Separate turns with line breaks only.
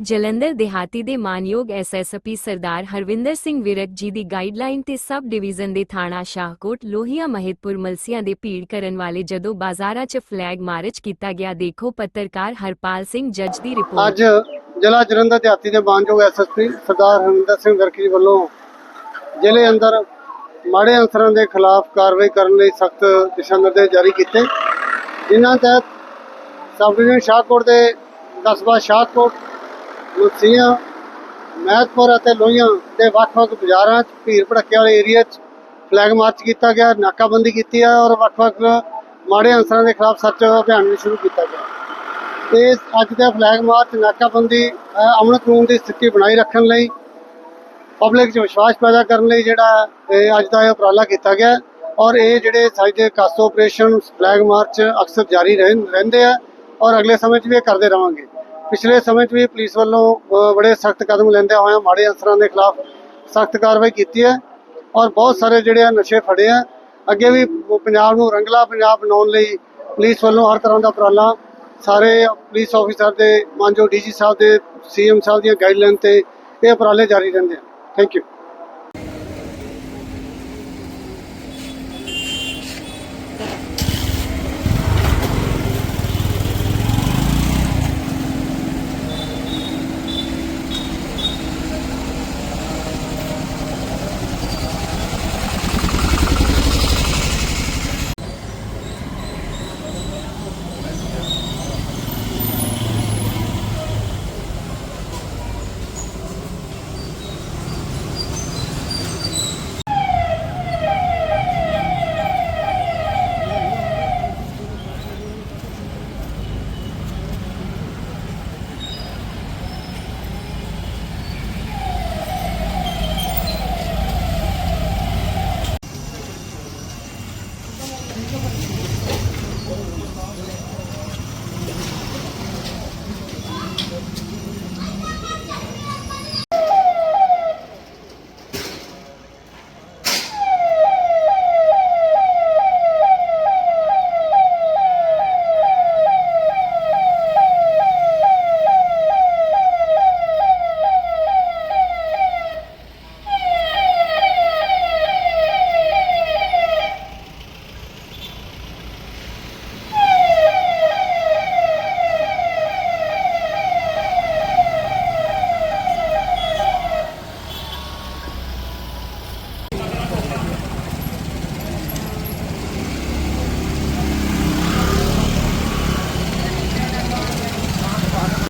ਜਲੰਧਰ ਦਿਹਾਤੀ ਦੇ ਮਾਨਯੋਗ ਐਸਐਸਪੀ ਸਰਦਾਰ ਹਰਵਿੰਦਰ ਸਿੰਘ ਵਿਰਕ ਜੀ ਦੀ ਗਾਈਡਲਾਈਨ ਤੇ ਸਬ ਡਿਵੀਜ਼ਨ ਦੇ ਥਾਣਾ ਸ਼ਾਹਕੋਟ ਲੋਹੀਆ ਮਹਿਤਪੁਰ ਮਲਸੀਆਂ ਦੇ ਭੀੜ ਕਰਨ ਵਾਲੇ ਜਦੋਂ ਬਾਜ਼ਾਰਾਂ 'ਚ ਫਲੈਗ ਮਾਰਚ ਕੀਤਾ ਗਿਆ, ਦੇਖੋ ਪੱਤਰਕਾਰ ਹਰਪਾਲ ਸਿੰਘ ਜੱਜ ਦੀ ਰਿਪੋਰਟ
ਅੱਜ ਜ਼ਿਲ੍ਹਾ ਜਲੰਧਰ ਦਿਹਾਤੀ ਦੇ ਮਾਨਯੋਗ ਐਸਐਸਪੀ ਸਰਦਾਰ ਹਰਮਿੰਦਰ ਸਿੰਘ ਵਰਕੀ ਵੱਲੋਂ ਜ਼ਿਲ੍ਹੇ ਅੰਦਰ ਮਾੜੇ ਅਨਸਰਾਂ ਦੇ ਖਿਲਾਫ ਕਾਰਵਾਈ ਕਰਨ ਲਈ ਸਖਤ ਦਿਸ਼ਾ ਨਿਰਦੇਸ਼ ਜਾਰੀ ਕੀਤੇ। ਜਿਨ੍ਹਾਂ ਤਹਿਤ ਸਬ ਡਿਵੀਜ਼ਨ ਸ਼ਾਹਕੋਟ ਦੇ ਕਸਬਾ ਸ਼ਾਹਕੋਟ ਮੁਸੀਆਂ ਮਹਿਤਪੁਰ ਅਤੇ ਲੋਹੀਆਂ ਦੇ ਵੱਖ-ਵੱਖ ਬਾਜ਼ਾਰਾਂ 'ਚ, ਭੀੜ ਭੜੱਕੇ ਵਾਲੇ ਏਰੀਆ 'ਚ ਫਲੈਗ ਮਾਰਚ ਕੀਤਾ ਗਿਆ, ਨਾਕਾਬੰਦੀ ਕੀਤੀ ਹੈ ਔਰ ਵੱਖ-ਵੱਖ ਮਾੜੇ ਅਨਸਰਾਂ ਦੇ ਖਿਲਾਫ ਸਰਚ ਅਭਿਆਨ ਵੀ ਸ਼ੁਰੂ ਕੀਤਾ ਗਿਆ। ਤੇ ਅੱਜ ਦਾ ਫਲੈਗ ਮਾਰਚ ਨਾਕਾਬੰਦੀ ਅਮਨ ਕਾਨੂੰਨ ਦੀ ਸਥਿਤੀ ਬਣਾਈ ਰੱਖਣ ਲਈ ਪਬਲਿਕ 'ਚ ਵਿਸ਼ਵਾਸ ਪੈਦਾ ਕਰਨ ਲਈ ਜਿਹੜਾ ਇਹ ਅੱਜ ਦਾ ਇਹ ਉਪਰਾਲਾ ਕੀਤਾ ਗਿਆ। ਔਰ ਇਹ ਜਿਹੜੇ ਸਾਡੇ ਕਾਸੋ ਆਪਰੇਸ਼ਨ ਫਲੈਗ ਮਾਰਚ ਅਕਸਰ ਜਾਰੀ ਰਹਿੰ- ਰਹਿੰਦੇ ਆ ਔਰ ਅਗਲੇ ਸਮੇਂ 'ਚ ਵੀ ਇਹ ਕਰਦੇ ਰਵਾਂਗੇ। ਪਿਛਲੇ ਸਮੇਂ 'ਚ ਵੀ ਪੁਲਿਸ ਵੱਲੋਂ ਅ, ਬੜੇ ਸਖਤ ਕਦਮ ਲੈਂਦੇ ਹੋਏ ਮਾੜੇ ਅਨਸਰਾਂ ਦੇ ਖਿਲਾਫ ਸਖਤ ਕਾਰਵਾਈ ਕੀਤੀ ਹੈ ਔਰ ਬਹੁਤ ਸਾਰੇ ਜਿਹੜੇ ਆ ਨਸ਼ੇ ਫੜੇ ਆ। ਅੱਗੇ ਵੀ ਪੰਜਾਬ ਨੂੰ ਰੰਗਲਾ ਪੰਜਾਬ ਬਣਾਉਣ ਲਈ ਪੁਲਿਸ ਵੱਲੋਂ ਹਰ ਤਰ੍ਹਾਂ ਦਾ ਉਪਰਾਲਾ ਸਾਰੇ ਪੁਲਿਸ ਆਫੀਸਰ ਦੇ ਮਾਨਜੋ ਡੀਜੀ ਸਾਹਿਬ ਦੇ ਸੀਐਮ ਸਾਹਿਬ ਦੀਆਂ ਗਾਈਡਲਾਈਨ ਤੇ ਇਹ ਉਪਰਾਲੇ ਜਾਰੀ ਰਹਿੰਦੇ ਆ। Thank you